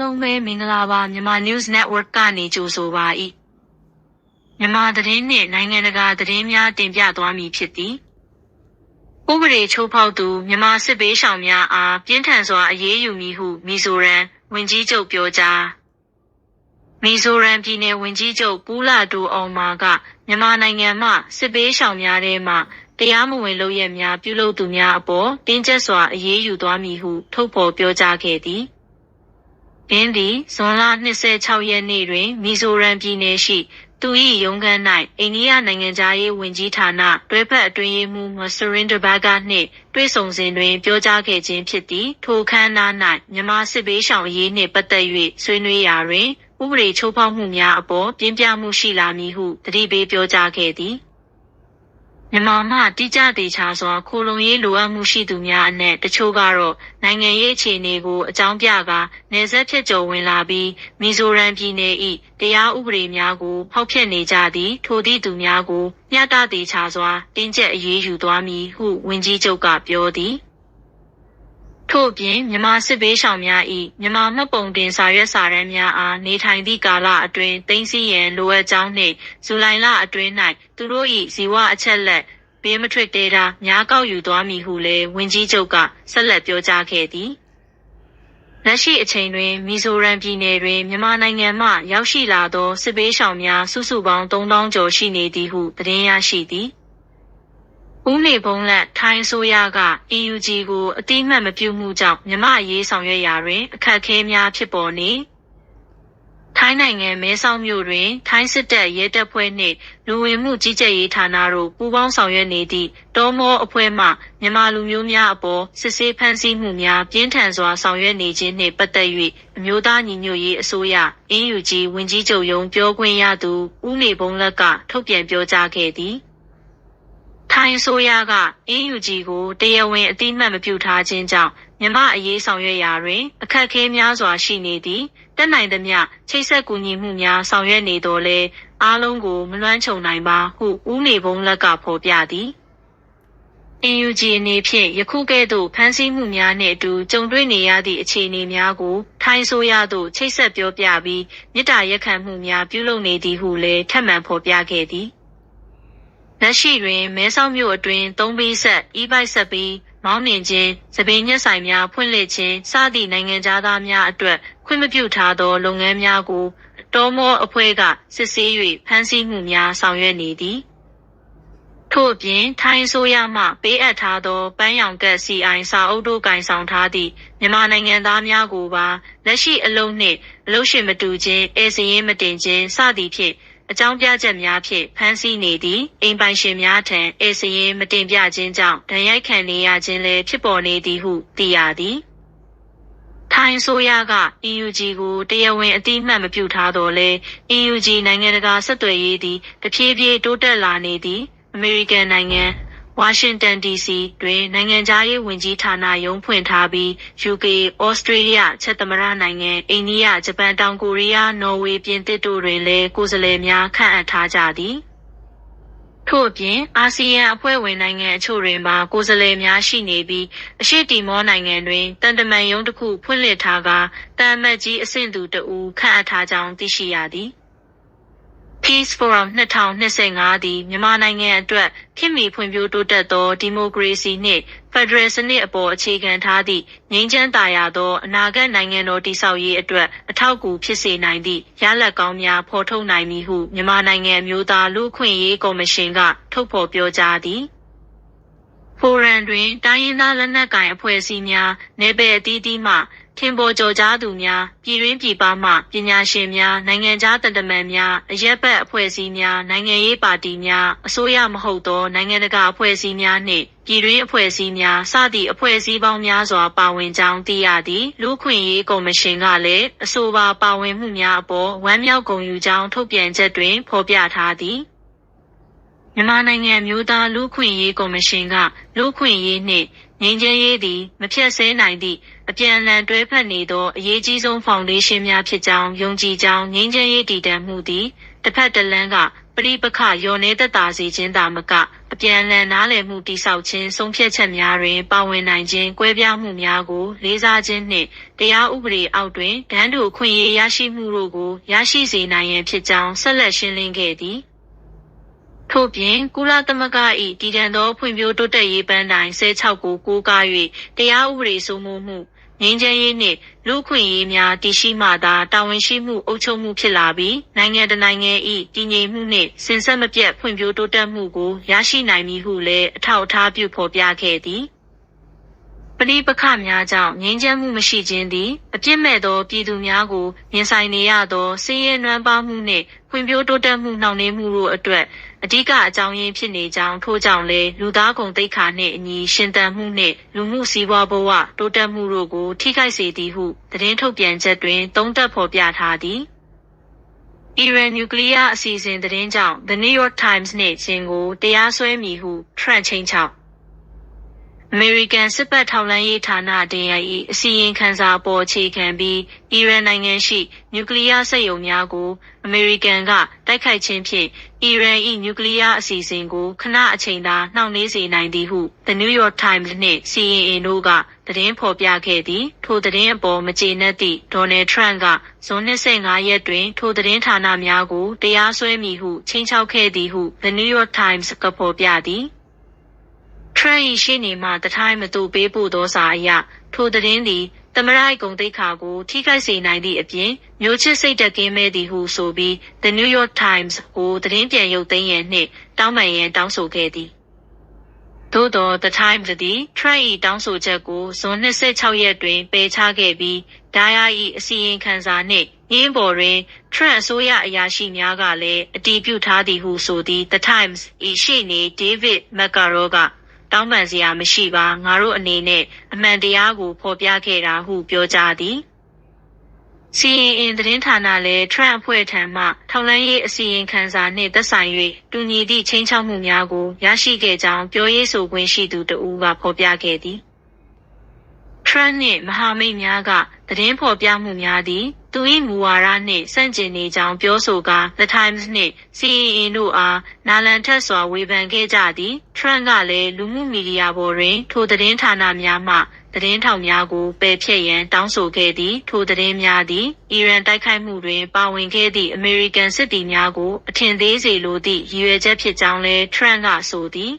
အားလုံးပဲမင်္ဂလာပါမြန်မာ News Network ကနေကြိုဆိုပါ၏မြန်မာသတင်းနှင့်နိုင်ငံတကာသတင်းများတင်ပြသွားမည်ဖြစ်သည်ဥပဒေချိုးဖောက်သူမြန်မာစစ်ဘေးရှောင်များအားပြင်းထန်စွာအရေးယူမည်ဟုမီဇိုရမ်ဝန်ကြီးချုပ်ပြောကြားမီဇိုရမ်ပြည်နယ်ဝန်ကြီးချုပ်ပူလာဒိုအောင်မာကမြန်မာနိုင်ငံမှစစ်ဘေးရှောင်များထဲမှတရားမဝင်လုပ်ရက်များပြုလုပ်သူများအပေါ်တင်းကျပ်စွာအရေးယူသွားမည်ဟုထုတ်ဖော်ပြောကြားခဲ့သည်။ အင်းသည်ဇွန်လ26ရက်နေ့တွင် မီဇိုရမ်ပြည်နယ်ရှိ သူ၏ရုံးခန်း၌အိန္ဒိယနိုင်ငံသားရေးဝန်ကြီးဌာနတွဲဖက်အတွင်းရေးမှူးမစရင်ဒဘဂနှင့်တွေ့ဆုံစဉ်တွင် ပြောကြားခဲ့ခြင်းဖြစ်သည်ထိုခန်းနား၌မြန်မာစစ်ဘေးရှောင်အရေးနှင့်ပတ်သက်၍ဆွေးနွေးရာတွင်ဥပဒေချိုးဖောက်မှုများအပေါ်ပြင်းပြမှုရှိလာမည်ဟုတတိပေးပြောကြားခဲ့သည် မြန်မာမှတိကျသေးချာစွာခိုလုံရေးလိုအပ်မှုရှိသူများအနက်တချို့ကတော့နိုင်ငံရေးအခြေအနေကိုအကြောင်းပြကာနေဆက်ဖြစ်ကြုံဝင်လာပြီးမီဇိုရမ်ပြည်နယ်၏တရားဥပဒေများကိုဖောက်ဖျက်နေကြသည့်ထိုသည့်သူများကိုမျှတသေးချာစွာတင်းကျပ်အရေးယူသွားမည်ဟုဝန်ကြီးချုပ်ကပြောသည် ထို့ပြင်မြန်မာစစ်ဘေးရှောင်များ၏မြန်မာမှတ်ပုံတင်စာရွက်စာတမ်းများအားနေထိုင်သည့်ကာလအတွင်းသိမ်းဆည်းရန်လိုအပ်ကြောင်းနှင့်ဇူလိုင်လအတွင်း၌သူတို့၏ဇီဝအချက်လက်ဘေးမထွက်တေးတာများကောက်ယူသွားမည်ဟုလည်းဝန်ကြီးချုပ်ကဆက်လက်ပြောကြားခဲ့သည်လက်ရှိအချိန်တွင်မီဇိုရမ်ပြည်နယ်တွင်မြန်မာနိုင်ငံမှ ရောက်ရှိလာသောစစ်ဘေးရှောင်များစုစုပေါင်း3000ကျော်ရှိနေသည်ဟုသတင်းရရှိသည် ဦးနေဘုံလက်ထိုင်းဆိုရက EUG ကိုအတိမတ်မပြုမှုကြောင့်မြမအရေးဆောင်ရွက်ရာတွင် အခက်အခဲများဖြစ်ပေါ်နေထိုင်းနိုင်ငံမဲဆောက်မြို့တွင် ထိုင်းစစ်တပ်ရဲတပ်ဖွဲ့နှင့်လူဝင်မှုကြီးကြပ်ရေးဌာနတို့ပူးပေါင်းဆောင်ရွက်နေသည့်တောမောအဖွဲ့မှမြန်မာလူမျိုးများအပေါ်စစ်ဆေးဖမ်းဆီးမှုများပြင်းထန်စွာဆောင်ရွက်နေခြင်းနှင့်ပတ်သက်၍အမျိုးသားညီညွတ်ရေးအစိုးရ NUG ဝန်ကြီးချုပ်ရုံးပြောခွင့်ရသူဦးနေဘုံလက်ကထုတ်ပြန်ပြောကြားခဲ့သည်။ ထိုင်းအစိုးရက AUG ကိုတရားဝင်အသိမှတ်မပြုထားခြင်းကြောင့်မြန်မာအရေးဆောင်ရွက်ရာတွင် အခက်အခဲများစွာရှိနေသည်တက်နိုင်သမျှချိတ်ဆက်ကူညီမှုများဆောင်ရွက်နေတော်လဲအားလုံးကိုမလွှမ်းခြုံနိုင်ပါဟုဦးနေဘုံလက်ကဖော်ပြသည် AUG အနေဖြင့်ယခုကဲ့သို့ဖမ်းဆီးမှုများနှင့်အတူကြုံတွေ့နေရသည့်အခြေအနေများကို ထိုင်းဆိုရသို့ချိတ်ဆက်ပြောပြပြီးမြစ်တာရက်ခံမှုများပြုလုပ်နေသည်ဟုလည်းထပ်မံဖော်ပြခဲ့သည် လက်ရှိတွင်မဲဆောက်မြို့အတွင်းသုံးဘီးဆက်၊အီးဘိုက်ဆက်ပြီးမောင်းနှင်ခြင်း၊စပင်ညှက်ဆိုင်များဖွင့်လှစ်ခြင်းစသည့်နိုင်ငံခြားသားများအတွက်ခွင့်မပြုထားသော လုပ်ငန်းများကိုတောမောအဖွဲ့ကစစ်ဆေး၍ဖမ်းဆီးမှုများဆောင်ရွက်နေသည်။ထို့အပြင်ထိုင်းအစိုးရမှပေးအပ်ထားသောပန်းရောင်ကဒ် CI စာအုပ်တို့ကိုင်ဆောင်ထားသည့်မြန်မာနိုင်ငံသားများကိုပါလက်ရှိအလုပ်နှင့်အလုပ်ရှင်မတူခြင်း၊ဧည့်စာရင်းမတင်ခြင်းစသည်ဖြင့် အကြောင်းပြချက်များဖြင့်ဖမ်းဆီးနေသည်အိမ်ပိုင်ရှင်များထံဧည့်စာရင်းမတင်ပြခြင်းကြောင့်ဒဏ်ရိုက်ခံနေရခြင်းလည်းဖြစ်ပေါ်နေသည်ဟုသိရသည်ထိုင်းဆိုရက EUG ကိုတရားဝင်အတိအမှတ်မပြုထားတော့လဲ EUG နိုင်ငံတကာဆက်သွယ်ရေးသည်တဖြည်းဖြည်းတိုးတက်လာနေသည်အမေရိကန်နိုင်ငံ ဝါရှင်တန် DC တွင် နိုင်ငံခြားရေးဝန်ကြီးဌာနရုံးဖွင့်ထားပြီး UK, Australia, ချက်သမရနိုင်ငံ၊အိန္ဒိယ၊ဂျပန်၊တောင်ကိုရီးယား၊နော်ဝေ၊ပြင်သစ်တို့တွင်လည်း ကိုယ်စားလှယ်များ ခန့်အပ်ထားကြသည်။ထို့အပြင် အာဆီယံအဖွဲ့ဝင်နိုင်ငံအချို့တွင်ပါ ကိုယ်စားလှယ်များရှိနေပြီး အရှေ့တီမောနိုင်ငံတွင်တန်တမန်ရုံးတစ်ခုဖွင့်လှစ်ထားကာတန်အမတ်ကြီးအဆင့်သူတဦး ခန့်အပ်ထားကြောင်း သိရှိရသည်။ Peace Forum 2025သည်မြန်မာနိုင်ငံအတွက်ခေတ်မီဖွံ့ဖြိုးတိုးတက်သောဒီမိုကရေစီနှင့်ဖက်ဒရယ်စနစ်အပေါ်အခြေခံထားသည့်ငြိမ်းချမ်းသာယာသောအနာဂတ်နိုင်ငံတော်တည်ဆောက်ရေးအတွက်အထောက်အကူဖြစ်စေနိုင်သည့်ရလဒ်ကောင်းများဖော်ထုတ်နိုင်မည်ဟုမြန်မာနိုင်ငံအမျိုးသားလူ့အခွင့်အရေးကော်မရှင်ကထုတ်ဖော်ပြောကြားသည်။ဖိုရမ်တွင်တိုင်းရင်းသားလက်နက်ကိုင်အဖွဲ့အစည်းများနယ်ပယ်အသီးသီးမှ ထင်ပေါ်ကျော်ကြားသူများပြည်တွင်းပြည်ပမှပညာရှင်များနိုင်ငံခြားသံတမန်များအရက်ဘက်အဖွဲ့အစည်းများနိုင်ငံရေးပါတီများအစိုးရမဟုတ်သောနိုင်ငံတကာအဖွဲ့အစည်းများနှင့်ပြည်တွင်းအဖွဲ့အစည်းများစသည့်အဖွဲ့အစည်းပေါင်းများစွာပါဝင်ကြောင်းသိရသည်လူခွင့်ရေးကော်မရှင်ကလည်းအဆိုပါပါဝင်မှုများအပေါ်ဝမ်းမြောက်ဂုဏ်ယူကြောင်းထုတ်ပြန်ချက်တွင်ဖော်ပြထားသည်မြန်မာနိုင်ငံမျိုးသားလူခွင့်ရေးကော်မရှင်ကလူခွင့်ရေးနှင့် ငြိမ်းချမ်းရေးသည် မဖြတ်ဆဲနိုင်သည့် အပြန်အလှန်တွဲဖက်နေသော အရေးကြီးဆုံးဖောင်ဒေးရှင်းများဖြစ်ကြောင်း ယုံကြည်ကြောင်း ငြိမ်းချမ်းရေးတည်တံ့မှုသည်တစ်ဖက်တစ်လမ်းက ပဋိပက္ခလျော်နေသက်သာစေခြင်းသာမက အပြန်အလှန်နားလည်မှုတိဆောက်ခြင်း ဆုံးဖြတ်ချက်များတွင် ပါဝင်နိုင်ခြင်း ကွဲပြားမှုများကို လေးစားခြင်းနှင့် တရားဥပဒေအောက်တွင်ဒန်းတူအခွင့်အရေးရရှိမှုတို့ကို ရရှိစေနိုင်ရန်ဖြစ်ကြောင်း ဆက်လက်ရှင်းလင်းခဲ့သည် ထို့ပြင် ကုလသမဂ္ဂ၏တည်တံ့သောဖွံ့ဖြိုးတိုးတက်ရေးပန်းတိုင်16ကို ကိုးကား၍တရားဥပဒေစိုးမိုးမှု ငြိမ်းချမ်းရေးနှင့် လူ့အခွင့်အရေးများ တည်ရှိမှသာ တာဝန်ရှိမှုအုပ်ချုပ်မှုဖြစ်လာပြီး နိုင်ငံတစ်နိုင်ငံ၏တည်ငြိမ်မှုနှင့်စင်ဆက်မပြတ် ဖွံ့ဖြိုးတိုးတက်မှုကို ရရှိနိုင်မည်ဟုလည်း အထောက်အထားပြု ဖော်ပြခဲ့သည် ပဋိပက္ခများကြောင့်ငြိမ်းချမ်းမှုမရှိခြင်းသည် အပြစ်မဲ့သောပြည်သူများကိုရင်ဆိုင်နေရသောဆင်းရဲနွမ်းပါးမှုနှင့်ဖွံ့ဖြိုးတိုးတက်မှုနှောင့်နှေးမှုတို့အတွက်အဓိကအကြောင်းရင်းဖြစ်နေကြောင်းထို့ကြောင့်လည်းလူသားကုန်သိက္ခာနှင့်အညီရှင်သန်မှုနှင့်လူမှုစီးပွားဘဝတိုးတက်မှုတို့ကိုထိခိုက်စေသည်ဟုသတင်းထုတ်ပြန်ချက်တွင်သုံးသပ်ဖော်ပြထားသည်အီရန်နျူကလ িয়ার အစီအစဉ်သတင်းကြောင့် The New York Times နှင့်ချင်းကိုတရားစွဲမည်ဟု Trump ချိန်ချောက် အမေရိကန်စစ်ဘက်ထောက်လှမ်းရေးဌာန DIA ၏အစီရင်ခံစာအပေါ်အခြေခံပြီး အီရန်နိုင်ငံရှိ နျူကလီးယားစက်ရုံများကို အမေရိကန်က တိုက်ခိုက်ခြင်းဖြင့် အီရန်၏နျူကလီးယားအစီအစဉ်ကို ခဏအချိန်သာ နှောင့်နှေးစေနိုင်သည်ဟု The New York Times နှင့် CNN တို့က သတင်းဖော်ပြခဲ့သည်။ထိုသတင်းအပေါ် မကျေနပ်သည့် Donald Trump က ဇွန် ၂၅ ရက်တွင် ထိုသတင်းဌာနများကို တရားစွဲမည်ဟု ခြိမ်းခြောက်ခဲ့သည်ဟု The New York Times က ဖော်ပြသည်။ ထရန့်၏ရှေ့နေမှတထိုင်းမတူပေးပို့သောစာအရထိုသတင်းသည်သမရအိုက်ဂုံတိတ်ခါကိုထိခိုက်စေနိုင်သည့်အပြင်မျိုးချစ်စိတ်တက်ကင်းမဲ့သည်ဟုဆိုပြီး The New York Times ကိုသတင်းပြန်ရုပ်သိမ်းရန်နှင့်တောင်းပန်ရန်တောင်းဆိုခဲ့သည်သို့သော The Times သည် Trump ၏တောင်းဆိုချက်ကိုဇွန်26ရက်တွင်ပယ်ချခဲ့ပြီးဒါယာ၏အစီရင်ခံစာနှင့်ရင်းပေါ်တွင် Trump အစိုးရအရာရှိများကလည်းအတည်ပြုထားသည်ဟုဆိုသည် The Times ၏ရှေ့နေ David McCarroll က တောင်းပန်စရာမရှိပါငါတို့အနေနဲ့အမှန်တရားကိုဖော်ပြခဲ့တာဟုပြောကြားသည် CNN သတင်းဌာနလည်း Trump အဖွဲ့ထံမှထောက်လှမ်းရေးအစီရင်ခံစာနှင့်သက်ဆိုင်၍တူညီသည့်ချင်းချောက်မှုများကိုရရှိခဲ့ကြောင်းပြောရေးဆိုခွင့်ရှိသူတဦးကဖော်ပြခဲ့သည်။ Trump နှင့်မဟာမိတ်များကသတင်းဖော်ပြမှုများသည် သူ၏မူဝါဒနှင့်ဆန့်ကျင်နေကြောင်းပြောဆိုကာ The Times နှင့် CNN တို့အားနာလန်ထက်စွာဝေဖန်ခဲ့ကြသည် Trump ကလည်းလူမှုမီဒီယာပေါ်တွင် ထိုသတင်းဌာနများမှသတင်းထောက်များကိုပယ်ဖျက်ရန်တောင်းဆိုခဲ့သည်ထိုသတင်းများသည်အီရန်တိုက်ခိုက်မှုတွင်ပါဝင်ခဲ့သည့်အမေရိကန်စစ်သည်များကိုအထင်သေးစေလိုသည့်ရည်ရွယ်ချက်ဖြစ်ကြောင်းလည်း Trump ကဆိုသည်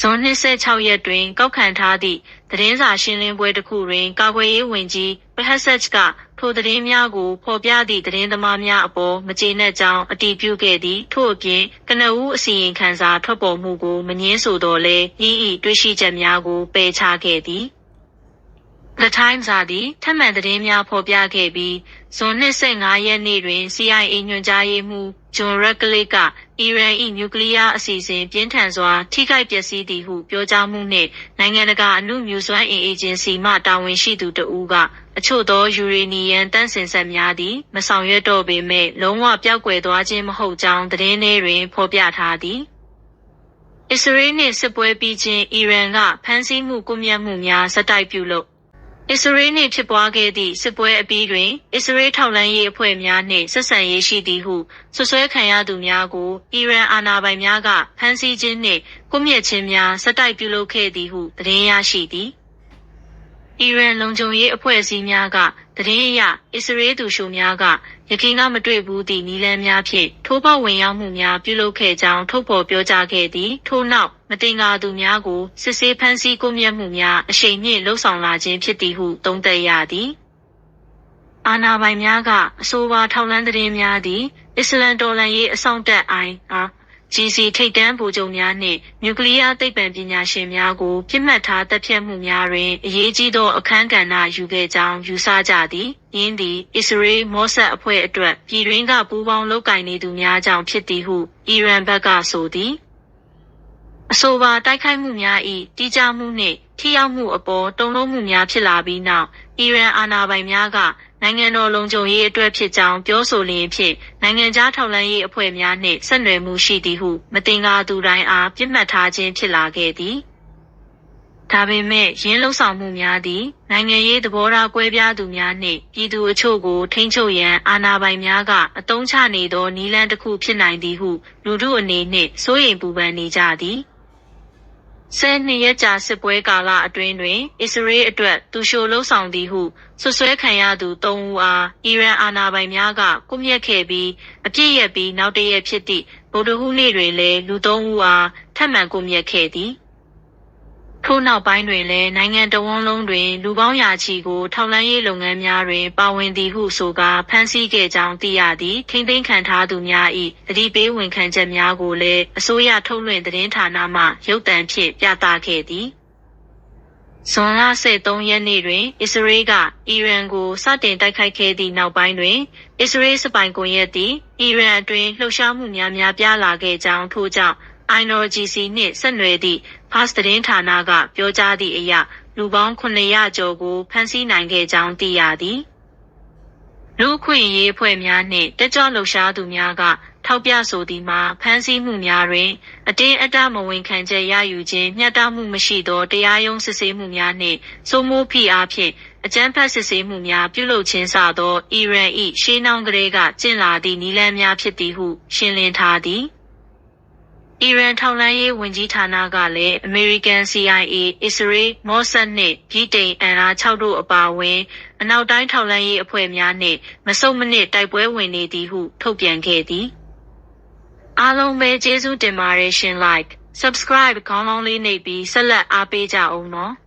ဇွန်26ရက်တွင်ကောက်ခံထားသည့် သတင်းစာရှင်းလင်းပွဲတစ်ခုတွင်ကာကွယ်ရေးဝန်ကြီးပဟက်ဆက်ကထိုသတင်းများကိုဖော်ပြသည့်သတင်းသမားများအပေါ်မကျေနပ်ကြောင်းအတည်ပြုခဲ့သည်ထို့အပြင်ကနဦးအစီရင်ခံစာထွက်ပေါ်မှုကိုမငင်းဆိုတော့လဲဤဤတွေ့ရှိချက်များကိုပယ်ချခဲ့သည် The Times စာသည်ထပ်မံသတင်းများဖော်ပြခဲ့ပြီးဇွန်25ရက်နေ့တွင် CIA ညွှန်ကြားရေးမှူးဂျွန်ရက်ဂလစ်က အီရန်၏နျူကလ িয়ার အစီအစဉ်ပြင်းထန်စွာ ထိခိုက်ပျက်စီးသည်ဟုပြောကြားမှုနှင့် နိုင်ငံတကာအမှုမြူစွမ်းအင်အေဂျင်စီမှတာဝန်ရှိသူတဦးက အချို့သောယူရေနီယံတန့်စင်ဆက်များသည် မဆောင်ရွက်တော့ပေမဲ့ လုံးဝပျောက်ကွယ်သွားခြင်းမဟုတ်ကြောင်းသတင်းထဲတွင် ဖော်ပြထားသည်အစ္စရေးနှင့်စစ်ပွဲပြီးချင်းအီရန်ကဖမ်းဆီးမှုကွပ်မျက်မှုများဇက်တိုက်ပြုလုပ် အစ္စရေးနှင့်ဖြစ်ပွားခဲ့သည့်စစ်ပွဲအပြီးတွင် အစ္စရေးထောက်လှမ်းရေးအဖွဲ့များနှင့်ဆက်ဆံရေးရှိသည်ဟုဆွဆွဲခံရသူများကို အီရန်အာဏာပိုင်များကဖမ်းဆီးခြင်းနှင့်ကွပ်မျက်ခြင်းများဆက်တိုက်ပြုလုပ်ခဲ့သည်ဟုသတင်းရရှိသည်အီရန်လုံခြုံရေးအဖွဲ့အစည်းများကသတင်းအရအစ္စရေးသူရှုများက ယခင်ကမတွေ့ဘူးသည့်နီလန်းများဖြင့်ထိုးပေါက်ဝင်ရောက်မှုများပြုလုပ်ခဲ့ကြောင်းထုတ်ဖော်ပြောကြားခဲ့သည်ထို့နောက်မတင်ကားသူများကိုစစ်ဆေးဖမ်းဆီးကွပ်မျက်မှုများအရှိန်မြင့်လှုံ့ဆော်လာခြင်းဖြစ်သည်ဟုသုံးသပ်ရသည်အာနာပိုင်များကအဆိုပါထောက်လန်းသတင်းများသည်အစ္စလမ်တော်လှန်ရေးအဆောင်တက်အိုင်အား GC ထိပ်တန်းဗိုလ်ချုပ်များနှင့်နျူကလ িয়ার သိပ္ပံပညာရှင်များကိုပြစ်မှတ်ထားတပ်ဖြတ်မှုများတွင်အရေးကြီးသောအခမ်းကဏ္ဍယူခဲ့ကြောင်းယူဆကြသည်။ယင်းသည်အစ္စရေးမော့ဆတ်အဖွဲ့အတွက်ပြည်တွင်းကပူးပေါင်းလုပ်ကိုင်နေသူများကြောင့်ဖြစ်သည်ဟုအီရန်ဘက်ကဆိုသည်။အဆိုပါတိုက်ခိုက်မှုများ၏တိကျမှုနှင့်ထိရောက်မှုအပေါ်တုံ့လုံးမှုများဖြစ်လာပြီးနောက်အီရန်အာဏာပိုင်များက နိုင်ငံတော်လုံခြုံရေးအတွက်ဖြစ်ကြောင်းပြောဆိုလျင်ဖြင့်နိုင်ငံခြားထောက်လှမ်းရေးအဖွဲ့များနှင့်ဆက်နွယ်မှုရှိသည်ဟု မတင်ကားသူတိုင်းအားပြစ်မှတ်ထားခြင်းဖြစ်လာခဲ့သည်။ဒါပေမဲ့ရင်းလှုပ်ဆောင်မှုများသည်နိုင်ငံရေးသဘောထားကွဲပြားသူများနှင့်ပြည်သူအချို့ကိုထိန်းချုပ်ရန်အာဏာပိုင်များကအတုံးချနေသောနည်းလမ်းတစ်ခုဖြစ်နိုင်သည်ဟုလူထုအနေနှင့်စိုးရိမ်ပူပန်နေကြသည် ဆယ်နှစ်ရက်ကြာစစ်ပွဲကာလအတွင်းတွင် အစ္စရေးအတွက် သူရှိုလှုပ်ဆောင်သည်ဟုဆွဆွဲခံရသူ၃ဦးအား အီရန်အာဏာပိုင်များက ကွပ်မျက်ခဲ့ပြီး အပြစ်ရပြီးနောက်တရက်ဖြစ်သည့် ဗုဒ္ဓဟူးနေ့တွင်လည်း လူ၃ဦးအား ထပ်မံကွပ်မျက်ခဲ့သည် ထို့နောက်ပိုင်းတွင်လည်းနိုင်ငံတော်ဝန်လုံးတွင် လူပေါင်းရာချီကို ထောက်လှမ်းရေးလုပ်ငန်းများတွင် ပါဝင်သည်ဟုဆိုကာ ဖမ်းဆီးခဲ့ကြောင်းသိရသည်ထိမ့်သိမ်းခံထားသူများ၏တတိပေးဝန်ခံချက်များကိုလည်း အစိုးရထုတ်လွှင့်သတင်းဌာနမှ ရုပ်သံဖြင့် ပြသခဲ့သည် ဇွန်လ23ရက်နေ့တွင် အစ္စရေးက အီရန်ကို စတင်တိုက်ခိုက်ခဲ့သည့်နောက်ပိုင်းတွင် အစ္စရေးစပိုင်ကွန်ရက်သည် အီရန်အတွင်း လှုပ်ရှားမှုများ များပြားလာခဲ့ကြောင်း ထို့ကြောင့် INORGC နှင့်ဆက်နွယ်သည့် Fast သတင်းဌာနက ပြောကြားသည့်အရ လူပေါင်း900 ကျော်ကို ဖမ်းဆီးနိုင်ခဲ့ကြောင်း သိရသည်။လူ့အခွင့်အရေးအဖွဲ့များနှင့် တက်ကြွလှုပ်ရှားသူများက ထောက်ပြဆိုသည်မှာ ဖမ်းဆီးမှုများတွင် အတင်းအဓမ္မဝင်ခံချက်ရယူခြင်း မျှတမှုမရှိသော တရားရုံးစစ်ဆေးမှုများနှင့် စိုးမိုးဖိအားဖြင့် အကြမ်းဖက်စစ်ဆေးမှုများ ပြုလုပ်ခြင်းစသော အီရန်၏ရှေးနှောင်းကလေးက ကျင့်လာသည့် နည်းလမ်းများဖြစ်သည်ဟု ရှင်းလင်းထားသည်။ အီရန်ထောက်လှမ်းရေးဝန်ကြီးဌာနကလည်း American CIA, Israel, Mossad နှင့်ဗြိတိန် NR6 တို့အပါအဝင် အနောက်တိုင်း ထောက်လှမ်းရေးအဖွဲ့များနှင့်မဆုတ်မနစ် တိုက်ပွဲဝင်နေသည်ဟု ထုတ်ပြန်ခဲ့သည်။အားလုံးပဲ ကျေးဇူးတင်ပါတယ်ရှင် like, subscribe ခေါင်းလောင်းလေးနှိပ်ပြီး ဆက်လက်အားပေးကြအောင်နော်။